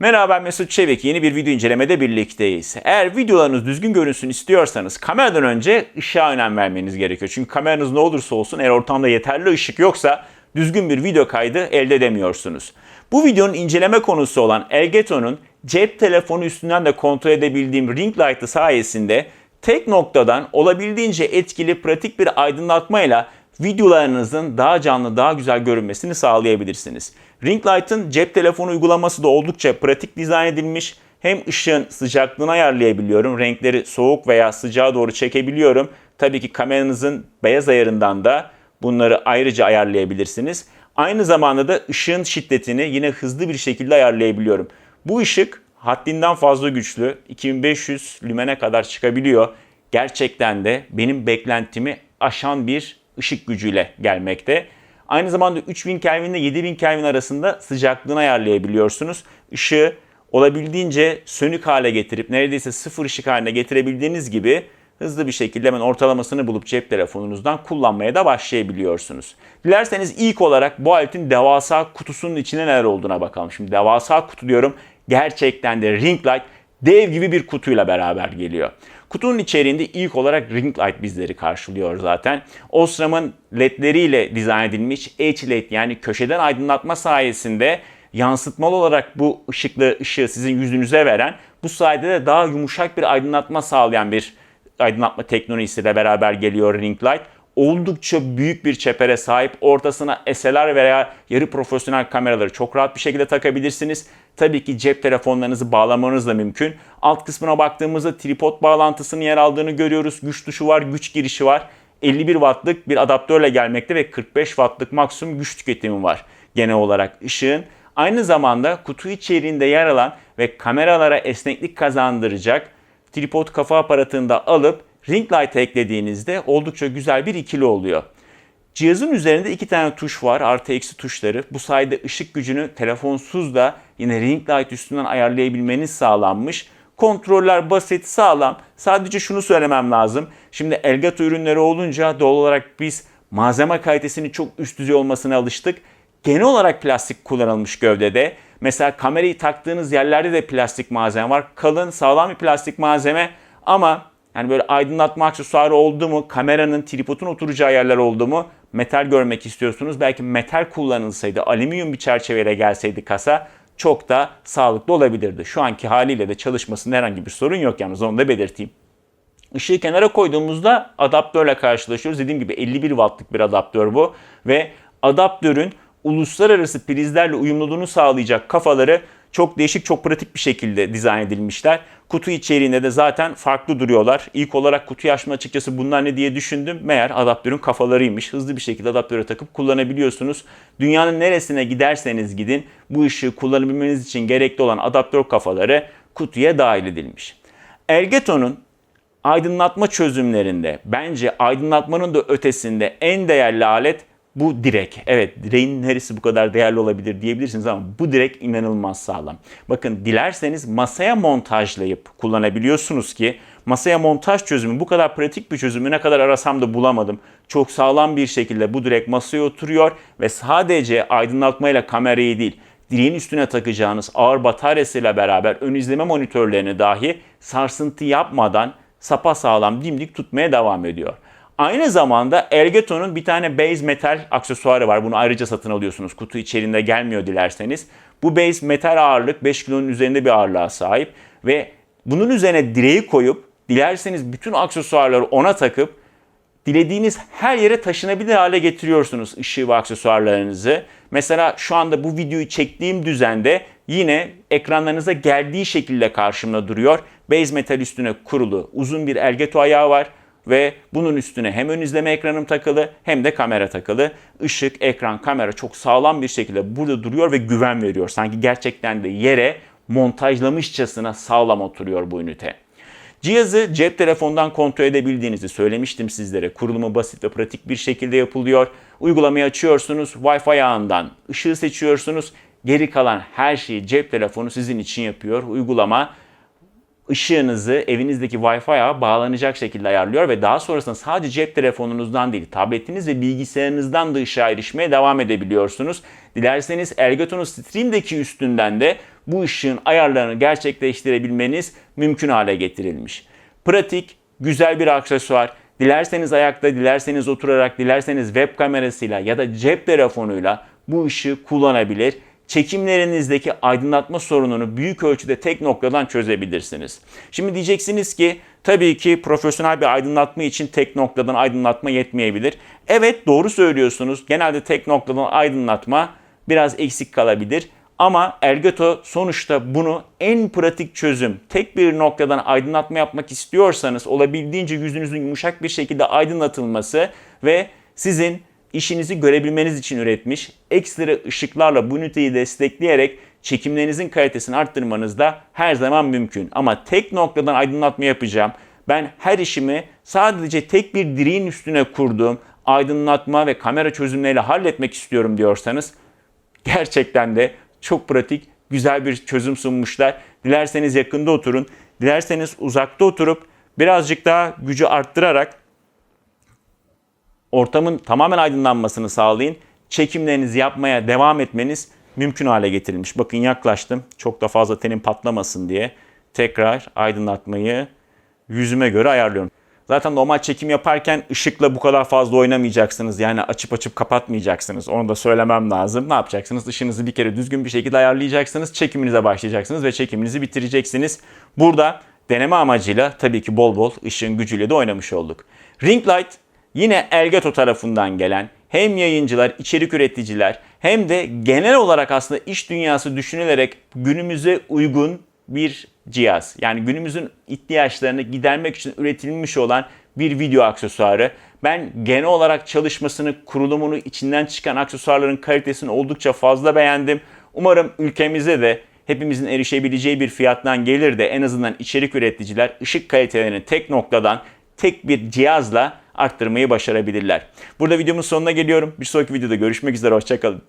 Merhaba ben Mesut Çevik. Yeni bir video incelemede birlikteyiz. Eğer videolarınız düzgün görünsün istiyorsanız kameradan önce ışığa önem vermeniz gerekiyor. Çünkü kameranız ne olursa olsun eğer ortamda yeterli ışık yoksa düzgün bir video kaydı elde edemiyorsunuz. Bu videonun inceleme konusu olan Elgato'nun cep telefonu üstünden de kontrol edebildiğim ring light'ı sayesinde tek noktadan olabildiğince etkili pratik bir aydınlatmayla videolarınızın daha canlı, daha güzel görünmesini sağlayabilirsiniz. Ring Light'ın cep telefonu uygulaması da oldukça pratik dizayn edilmiş. Hem ışığın sıcaklığını ayarlayabiliyorum, renkleri soğuk veya sıcağa doğru çekebiliyorum. Tabii ki kameranızın beyaz ayarından da bunları ayrıca ayarlayabilirsiniz. Aynı zamanda da ışığın şiddetini yine hızlı bir şekilde ayarlayabiliyorum. Bu ışık haddinden fazla güçlü. 2500 lümene kadar çıkabiliyor. Gerçekten de benim beklentimi aşan bir ışık gücüyle gelmekte. Aynı zamanda 3000 Kelvin ile 7000 Kelvin arasında sıcaklığını ayarlayabiliyorsunuz. Işığı olabildiğince sönük hale getirip neredeyse sıfır ışık haline getirebildiğiniz gibi hızlı bir şekilde hemen ortalamasını bulup cep telefonunuzdan kullanmaya da başlayabiliyorsunuz. Dilerseniz ilk olarak bu aletin devasa kutusunun içine neler olduğuna bakalım. Şimdi devasa kutu diyorum. Gerçekten de ring light dev gibi bir kutuyla beraber geliyor. Kutunun içeriğinde ilk olarak ring light bizleri karşılıyor zaten. Osram'ın ledleriyle dizayn edilmiş H-LED yani köşeden aydınlatma sayesinde yansıtmalı olarak bu ışıklı ışığı sizin yüzünüze veren, bu sayede de daha yumuşak bir aydınlatma sağlayan bir aydınlatma teknolojisiyle beraber geliyor ring light oldukça büyük bir çepere sahip. Ortasına SLR veya yarı profesyonel kameraları çok rahat bir şekilde takabilirsiniz. Tabii ki cep telefonlarınızı bağlamanız da mümkün. Alt kısmına baktığımızda tripod bağlantısının yer aldığını görüyoruz. Güç tuşu var, güç girişi var. 51 wattlık bir adaptörle gelmekte ve 45 wattlık maksimum güç tüketimi var genel olarak ışığın. Aynı zamanda kutu içeriğinde yer alan ve kameralara esneklik kazandıracak tripod kafa aparatını da alıp ring light eklediğinizde oldukça güzel bir ikili oluyor. Cihazın üzerinde iki tane tuş var, artı eksi tuşları. Bu sayede ışık gücünü telefonsuz da yine ring light üstünden ayarlayabilmeniz sağlanmış. Kontroller basit, sağlam. Sadece şunu söylemem lazım. Şimdi Elgato ürünleri olunca doğal olarak biz malzeme kalitesinin çok üst düzey olmasına alıştık. Genel olarak plastik kullanılmış gövdede. Mesela kamerayı taktığınız yerlerde de plastik malzeme var. Kalın, sağlam bir plastik malzeme ama yani böyle aydınlatma aksesuarı oldu mu, kameranın, tripodun oturacağı yerler oldu mu metal görmek istiyorsunuz. Belki metal kullanılsaydı, alüminyum bir çerçeveyle gelseydi kasa çok da sağlıklı olabilirdi. Şu anki haliyle de çalışmasında herhangi bir sorun yok yalnız onu da belirteyim. Işığı kenara koyduğumuzda adaptörle karşılaşıyoruz. Dediğim gibi 51 wattlık bir adaptör bu ve adaptörün uluslararası prizlerle uyumluluğunu sağlayacak kafaları çok değişik, çok pratik bir şekilde dizayn edilmişler. Kutu içeriğinde de zaten farklı duruyorlar. İlk olarak kutuyu açma açıkçası bunlar ne diye düşündüm. Meğer adaptörün kafalarıymış. Hızlı bir şekilde adaptöre takıp kullanabiliyorsunuz. Dünyanın neresine giderseniz gidin bu ışığı kullanabilmeniz için gerekli olan adaptör kafaları kutuya dahil edilmiş. Elgato'nun aydınlatma çözümlerinde bence aydınlatmanın da ötesinde en değerli alet bu direk. Evet direğin neresi bu kadar değerli olabilir diyebilirsiniz ama bu direk inanılmaz sağlam. Bakın dilerseniz masaya montajlayıp kullanabiliyorsunuz ki masaya montaj çözümü bu kadar pratik bir çözümü ne kadar arasam da bulamadım. Çok sağlam bir şekilde bu direk masaya oturuyor ve sadece aydınlatmayla kamerayı değil direğin üstüne takacağınız ağır bataryasıyla beraber ön izleme monitörlerini dahi sarsıntı yapmadan sapa sağlam dimdik tutmaya devam ediyor. Aynı zamanda Elgato'nun bir tane base metal aksesuarı var. Bunu ayrıca satın alıyorsunuz. Kutu içerisinde gelmiyor dilerseniz. Bu base metal ağırlık 5 kilonun üzerinde bir ağırlığa sahip ve bunun üzerine direği koyup dilerseniz bütün aksesuarları ona takıp dilediğiniz her yere taşınabilir hale getiriyorsunuz ışığı ve aksesuarlarınızı. Mesela şu anda bu videoyu çektiğim düzende yine ekranlarınıza geldiği şekilde karşımda duruyor. Base metal üstüne kurulu uzun bir Elgato ayağı var ve bunun üstüne hem ön izleme ekranım takılı hem de kamera takılı. Işık, ekran, kamera çok sağlam bir şekilde burada duruyor ve güven veriyor. Sanki gerçekten de yere montajlamışçasına sağlam oturuyor bu ünite. Cihazı cep telefonundan kontrol edebildiğinizi söylemiştim sizlere. Kurulumu basit ve pratik bir şekilde yapılıyor. Uygulamayı açıyorsunuz, Wi-Fi ağından ışığı seçiyorsunuz. Geri kalan her şeyi cep telefonu sizin için yapıyor. Uygulama ışığınızı evinizdeki Wi-Fi ağa bağlanacak şekilde ayarlıyor ve daha sonrasında sadece cep telefonunuzdan değil, tabletiniz ve bilgisayarınızdan da ışığa erişmeye devam edebiliyorsunuz. Dilerseniz Elgato'nun Stream'deki üstünden de bu ışığın ayarlarını gerçekleştirebilmeniz mümkün hale getirilmiş. Pratik, güzel bir aksesuar. Dilerseniz ayakta, dilerseniz oturarak, dilerseniz web kamerasıyla ya da cep telefonuyla bu ışığı kullanabilir. Çekimlerinizdeki aydınlatma sorununu büyük ölçüde tek noktadan çözebilirsiniz. Şimdi diyeceksiniz ki tabii ki profesyonel bir aydınlatma için tek noktadan aydınlatma yetmeyebilir. Evet doğru söylüyorsunuz. Genelde tek noktadan aydınlatma biraz eksik kalabilir. Ama Elgato sonuçta bunu en pratik çözüm, tek bir noktadan aydınlatma yapmak istiyorsanız olabildiğince yüzünüzün yumuşak bir şekilde aydınlatılması ve sizin işinizi görebilmeniz için üretmiş ekstra ışıklarla bu üniteyi destekleyerek çekimlerinizin kalitesini arttırmanız da her zaman mümkün. Ama tek noktadan aydınlatma yapacağım. Ben her işimi sadece tek bir direğin üstüne kurduğum aydınlatma ve kamera çözümleriyle halletmek istiyorum diyorsanız gerçekten de çok pratik, güzel bir çözüm sunmuşlar. Dilerseniz yakında oturun, dilerseniz uzakta oturup birazcık daha gücü arttırarak ortamın tamamen aydınlanmasını sağlayın. Çekimlerinizi yapmaya devam etmeniz mümkün hale getirilmiş. Bakın yaklaştım. Çok da fazla tenim patlamasın diye tekrar aydınlatmayı yüzüme göre ayarlıyorum. Zaten normal çekim yaparken ışıkla bu kadar fazla oynamayacaksınız. Yani açıp açıp kapatmayacaksınız. Onu da söylemem lazım. Ne yapacaksınız? Işığınızı bir kere düzgün bir şekilde ayarlayacaksınız. Çekiminize başlayacaksınız ve çekiminizi bitireceksiniz. Burada deneme amacıyla tabii ki bol bol ışığın gücüyle de oynamış olduk. Ring Light yine Elgato tarafından gelen hem yayıncılar, içerik üreticiler hem de genel olarak aslında iş dünyası düşünülerek günümüze uygun bir cihaz. Yani günümüzün ihtiyaçlarını gidermek için üretilmiş olan bir video aksesuarı. Ben genel olarak çalışmasını, kurulumunu, içinden çıkan aksesuarların kalitesini oldukça fazla beğendim. Umarım ülkemize de hepimizin erişebileceği bir fiyattan gelir de en azından içerik üreticiler ışık kalitelerini tek noktadan tek bir cihazla arttırmayı başarabilirler. Burada videomun sonuna geliyorum. Bir sonraki videoda görüşmek üzere. Hoşçakalın.